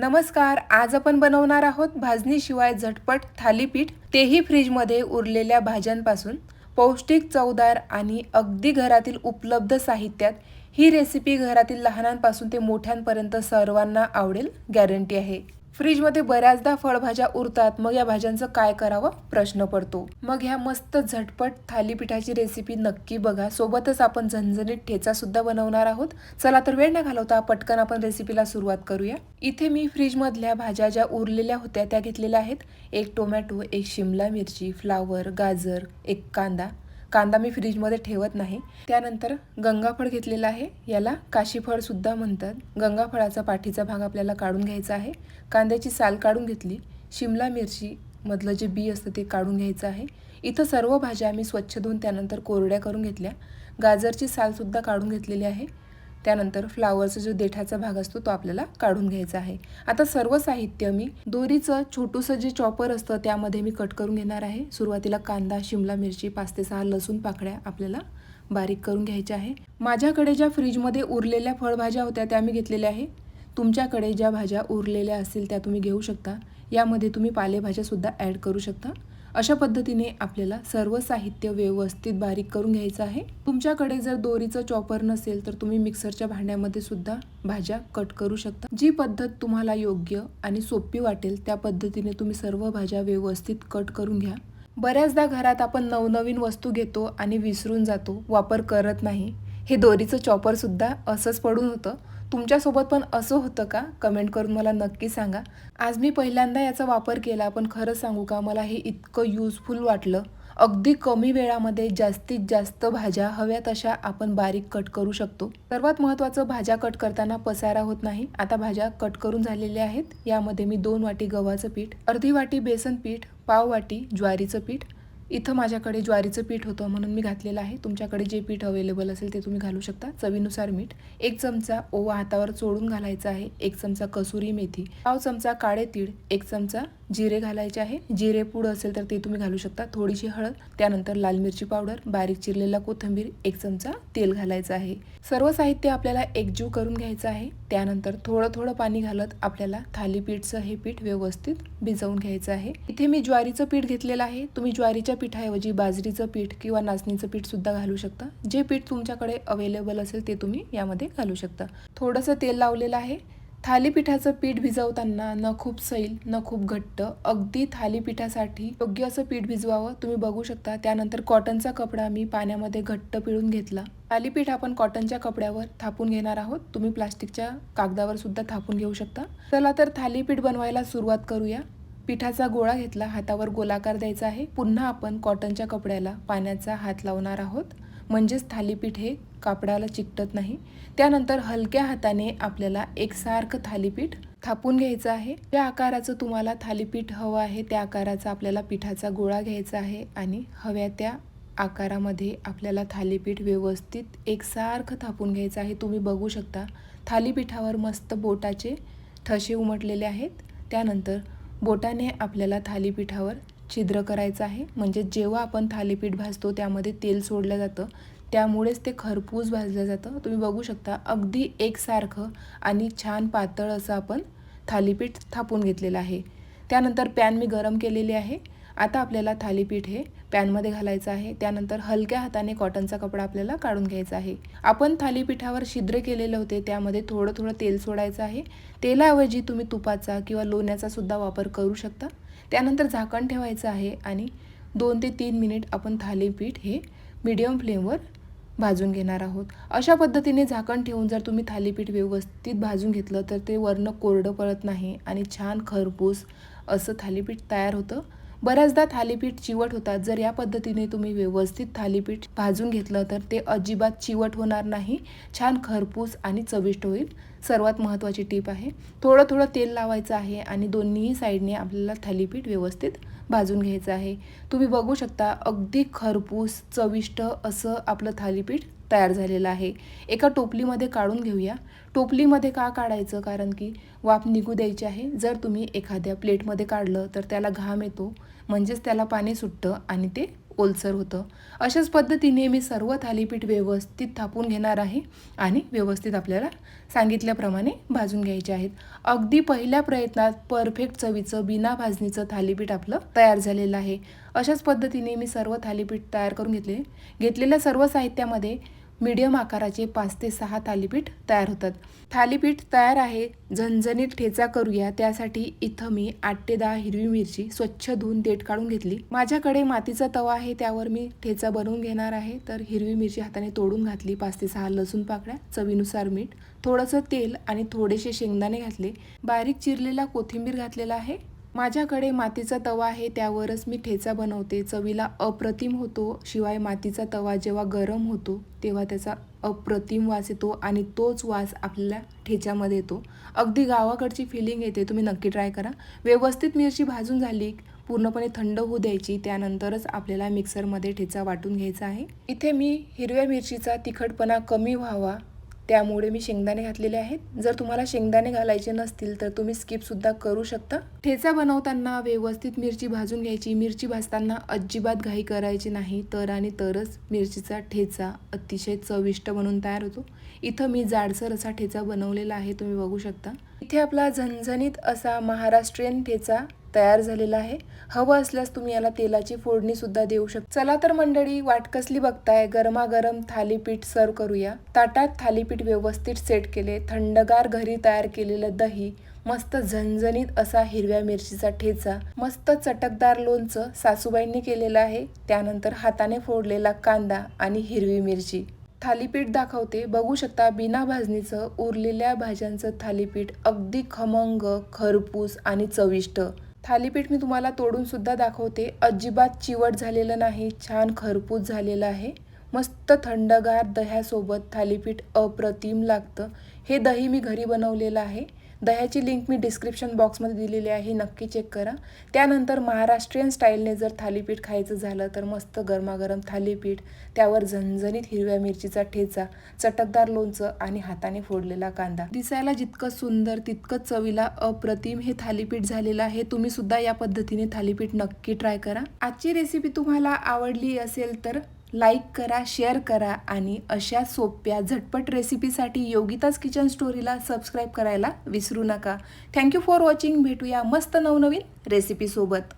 नमस्कार आज आपण बनवणार आहोत भाजणीशिवाय झटपट थालीपीठ. तेही फ्रीजमध्ये उरलेल्या भाज्यांपासून पौष्टिक चवदार आणि अगदी घरातील उपलब्ध साहित्यात ही रेसिपी घरातील लहानांपासून ते मोठ्यांपर्यंत सर्वांना आवडेल गॅरंटी आहे. फ्रीजमध्ये बऱ्याचदा फळभाज्या उरतात. मग या भाज्यांचं काय करावं? प्रश्न पडतो. मग ह्या मस्त झटपट थालीपीठाची रेसिपी नक्की बघा. सोबतच आपण झणझणीत ठेचा सुद्धा बनवणार आहोत. चला तर वेळ न घालवता पटकन आपण रेसिपीला सुरुवात करूया. इथे मी फ्रीजमधल्या भाज्या ज्या उरलेल्या होत्या त्या घेतलेल्या आहेत. एक टोमॅटो एक शिमला मिरची फ्लावर गाजर एक कांदा. कांदा मी फ्रीजमध्ये ठेवत नाही. त्यानंतर गंगाफळ घेतलेलं आहे. याला काशीफळसुद्धा म्हणतात. गंगाफळाचा पाठीचा भाग आपल्याला काढून घ्यायचा आहे. कांद्याची साल काढून घेतली. शिमला मिरची मधलं जे बी असतं ते काढून घ्यायचं आहे. इथं सर्व भाज्या आम्ही स्वच्छ धुवून त्यानंतर कोरड्या करून घेतल्या. गाजरची सालसुद्धा काढून घेतलेली आहे. त्यानंतर फ्लावरचा जो देठाचा भाग असतो तो आपल्याला काढून घ्यायचा आहे. आता सर्व साहित्य मी दोरीचं छोटूसं जे चॉपर असतं त्यामध्ये मी कट करून घेणार आहे. सुरुवातीला कांदा शिमला मिरची पाच ते सहा लसूण पाकळ्या आपल्याला बारीक करून घ्यायच्या आहे. माझ्याकडे ज्या फ्रीजमध्ये उरलेल्या फळभाज्या होत्या त्या मी घेतलेल्या आहे. तुमच्याकडे ज्या भाज्या उरलेल्या असतील त्या तुम्ही घेऊ शकता. यामध्ये तुम्ही पालेभाज्यासुद्धा ॲड करू शकता. अशा पद्धतीने आपल्याला सर्व साहित्य व्यवस्थित बारीक करून घ्यायचं आहे. तुमच्याकडे जर दोरीचं चॉपर नसेल तर तुम्ही मिक्सरच्या भांड्यामध्ये सुद्धा भाज्या कट करू शकता. जी पद्धत तुम्हाला योग्य आणि सोपी वाटेल त्या पद्धतीने तुम्ही सर्व भाज्या व्यवस्थित कट करून घ्या. बऱ्याचदा घरात आपण नवनवीन वस्तू घेतो आणि विसरून जातो वापर करत नाही. हे दोरीचं चॉपरसुद्धा असंच पडून होतं. तुमच्यासोबत पण असं होतं का? कमेंट करून मला नक्की सांगा. आज मी पहिल्यांदा याचा वापर केला पण खरं सांगू का? मला हे इतकं यूजफुल वाटलं. अगदी कमी वेळामध्ये जास्तीत जास्त भाज्या हव्या तशा आपण बारीक कट करू शकतो. सर्वात महत्त्वाचं भाज्या कट करताना पसारा होत नाही. आता भाज्या कट करून झालेल्या आहेत. यामध्ये मी दोन वाटी गव्हाचं पीठ अर्धी वाटी बेसन पीठ पाव वाटी ज्वारीचं पीठ इथं माझ्याकडे ज्वारीचं पीठ होतं म्हणून मी घातलेलं आहे. तुमच्याकडे जे पीठ अवेलेबल असेल ते तुम्ही घालू शकता. चवीनुसार मीठ एक चमचा ओवा हातावर चोळून घालायचा आहे एक चमचा कसुरी मेथी पाव चमचा काळे तीळ एक चमचा जिरे घालायचे आहे. जिरे पूड असेल तर ते तुम्ही घालू शकता. थोडीशी हळद त्यानंतर लाल मिरची पावडर बारीक चिरलेला कोथिंबीर एक चमचा तेल घालायचं आहे. सर्व साहित्य आपल्याला एकजीव करून घ्यायचं आहे. त्यानंतर थोडं थोडं पाणी घालत आपल्याला थालीपीठचं हे पीठ व्यवस्थित भिजवून घ्यायचं आहे. इथे मी ज्वारीचं पीठ घेतलेलं आहे. तुम्ही ज्वारीच्या पिठाऐवजी बाजरीचं पीठ किंवा नाचणीचं पीठ सुद्धा घालू शकता. जे पीठ तुमच्याकडे अवेलेबल असेल ते तुम्ही यामध्ये घालू शकता. थोडंसं तेल लावलेलं आहे. थालीपीठाचं पीठ भिजवताना न खूप सैल न खूप घट्ट अगदी थालीपीठासाठी योग्य असं पीठ भिजवावं तुम्ही बघू शकता. त्यानंतर कॉटनचा कपडा मी पाण्यामध्ये घट्ट पिळून घेतला. थालीपीठ आपण कॉटनच्या कपड्यावर थापून घेणार आहोत. तुम्ही प्लास्टिकच्या कागदावर सुद्धा थापून घेऊ शकता. चला तर थालीपीठ बनवायला सुरुवात करूया. पिठाचा गोळा घेतला. हातावर गोलाकार द्यायचा आहे. पुन्हा आपण कॉटनच्या कपड्याला पाण्याचा हात लावणार आहोत. म्हणजेच थालीपीठ हे कापडाला चिकटत नाही. त्यानंतर हलक्या हाताने आपल्याला एकसारखं थालीपीठ थापून घ्यायचं आहे. ज्या आकाराचं तुम्हाला थालीपीठ हवं आहे त्या आकाराचा आपल्याला पिठाचा गोळा घ्यायचा आहे आणि हव्या त्या आकारामध्ये आपल्याला थालीपीठ व्यवस्थित एकसारखं थापून घ्यायचं आहे. तुम्ही बघू शकता थालीपीठावर मस्त बोटाचे ठसे उमटलेले आहेत. त्यानंतर बोटाने आपल्याला थालीपीठावर छिद्र करायचं आहे. म्हणजे जेव्हा आपण थालीपीठ भाजतो त्यामध्ये तेल सोडलं जातं. त्यामुळेच ते खरपूस भाजलं जातं. तुम्ही बघू शकता अगदी एकसारखं आणि छान पातळ असं आपण थालीपीठ थापून घेतलेलं आहे. त्यानंतर पॅन मी गरम केलेली आहे. आता आपल्याला थालीपीठ हे पॅनमध्ये घालायचं आहे. त्यानंतर हलक्या हाताने कॉटनचा कपडा आपल्याला काढून घ्यायचा आहे. आपण थालीपीठावर छिद्र केलेले होते त्यामध्ये थोडं थोडं तेल सोडायचं आहे. तेलाऐवजी तुम्ही तुपाचा किंवा लोण्याचा सुद्धा वापर करू शकता. त्यानंतर झाकण ठेवायचं आहे आणि दोन ते तीन मिनिट आपण थालीपीठ हे मीडियम फ्लेमवर भाजून घेणार आहोत. अशा पद्धतीने झाकण ठेवून जर तुम्ही थालीपीठ व्यवस्थित भाजून घेतलं तर ते वर्ण कोरडं पडत नाही आणि छान खरपूस असं थालीपीठ तयार होतं. बऱ्याचदा थालीपीठ चिवट होतात. जर या पद्धतीने तुम्ही व्यवस्थित थालीपीठ भाजून घेतलं तर ते अजिबात चिवट होणार नाही. छान खरपूस आणि चविष्ट होईल. सर्वात महत्त्वाची टीप आहे थोडं थोडं तेल लावायचं आहे आणि दोन्हीही साईडने आपल्याला थालीपीठ व्यवस्थित भाजून घ्यायचं आहे. तुम्ही बघू शकता अगदी खरपूस चविष्ट असं आपलं थालीपीठ तयार झालेला आहे. एका टोपलीमध्ये काढून घेऊया. टोपलीमध्ये का काढायचं? कारण की वाफ निघू द्यायची आहे. जर तुम्ही एखाद्या प्लेटमध्ये काढलं तर त्याला घाम येतो. म्हणजेच त्याला पाणी सुटतं आणि ते ओलसर होतं. अशाच पद्धतीने मी सर्व थालीपीठ व्यवस्थित थापून घेणार आहे आणि व्यवस्थित आपल्याला सांगितल्याप्रमाणे भाजून घ्यायचे आहेत. अगदी पहिल्या प्रयत्नात परफेक्ट चवीचं बिना भाजणीचं थालीपीठ आपलं तयार झालेलं आहे. अशाच पद्धतीने मी सर्व थालीपीठ तयार करून घेतले. घेतलेल्या सर्व साहित्यामध्ये मीडियम आकाराचे पाच ते सहा थालीपीठ तयार होतात. थालीपीठ तयार आहे झणझणीत ठेचा करूया त्यासाठी इथं मी आठ ते दहा हिरवी मिरची स्वच्छ धुवून देठ काढून घेतली. माझ्याकडे मातीचा तवा आहे त्यावर मी ठेचा बनवून घेणार आहे. तर हिरवी मिरची हाताने तोडून घातली पाच ते सहा लसूण पाकळ्या चवीनुसार मीठ थोडंसं तेल आणि थोडेसे शेंगदाणे घातले. बारीक चिरलेला कोथिंबीर घातलेला आहे. माझ्याकडे मातीचा तवा आहे त्यावरच मी ठेचा बनवते. चवीला अप्रतिम होतो शिवाय मातीचा तवा जेव्हा गरम होतो तेव्हा त्याचा अप्रतिम वास येतो आणि तोच वास आपल्याला ठेच्यामध्ये येतो. अगदी गावाकडची फिलिंग येते तुम्ही नक्की ट्राय करा. व्यवस्थित मिरची भाजून झाली पूर्णपणे थंड होऊ द्यायची त्यानंतरच आपल्याला मिक्सरमध्ये ठेचा वाटून घ्यायचा आहे. इथे मी हिरव्या मिरचीचा तिखटपणा कमी व्हावा त्यामुळे मी शेंगदाणे घातलेले आहेत. जर तुम्हाला शेंगदाणे घालायचे नसतील तर तुम्ही स्किपसुद्धा करू शकता. ठेचा बनवताना व्यवस्थित मिरची भाजून घ्यायची. मिरची भाजताना अजिबात घाई करायची नाही. तर आणि तरच मिरचीचा ठेचा अतिशय चविष्ट बनून तयार होतो. इथं मी जाडसर असा ठेचा बनवलेला आहे. तुम्ही बघू शकता. इथे आपला झणझणीत असा महाराष्ट्रीयन ठेचा तयार झालेला आहे. हवं असल्यास तुम्ही याला तेलाची फोडणी सुद्धा देऊ शकता. चला तर मंडळी वाट कसली बघताय? गरमागरम थालीपीठ सर्व करूया. ताटात थालीपीठ व्यवस्थित सेट केले. थंडगार घरी तयार केलेलं दही मस्त झणझणीत असा हिरव्या मिरचीचा ठेचा मस्त चटकदार लोणचं सासूबाईंनी केलेलं आहे. त्यानंतर हाताने फोडलेला कांदा आणि हिरवी मिरची. थालीपीठ दाखवते. बघू शकता बिना भाजणीचं उरलेल्या भाज्यांचं थालीपीठ अगदी खमंग खरपूस आणि चविष्ट. थालीपीठ मी तुम्हाला तोडूनसुद्धा दाखवते. अजिबात चिवट झालेलं नाही छान खरपूस झालेलं आहे. मस्त थंडगार दह्यासोबत थालीपीठ अप्रतिम लागतं. हे दही मी घरी बनवलेलं आहे. दह्याची लिंक मी डिस्क्रिप्शन बॉक्समध्ये दिलेली आहे नक्की चेक करा. त्यानंतर महाराष्ट्रीयन स्टाईलने जर थालीपीठ खायचं झालं तर मस्त गरमागरम थालीपीठ त्यावर झणझणीत हिरव्या मिरचीचा ठेचा चटकदार लोणचं आणि हाताने फोडलेला कांदा. दिसायला जितकं सुंदर तितकं चवीला अप्रतिम हे थालीपीठ झालेलं आहे. तुम्ही सुद्धा या पद्धतीने थालीपीठ नक्की ट्राय करा. आजची रेसिपी तुम्हाला आवडली असेल तर लाईक करा शेअर करा आणि अशा सोप्या झटपट रेसिपीसाठी योगिताज किचन स्टोरीला सबस्क्राईब करायला विसरू नका. थँक्यू फॉर वॉचिंग भेटूया मस्त नवनवीन रेसिपीसोबत.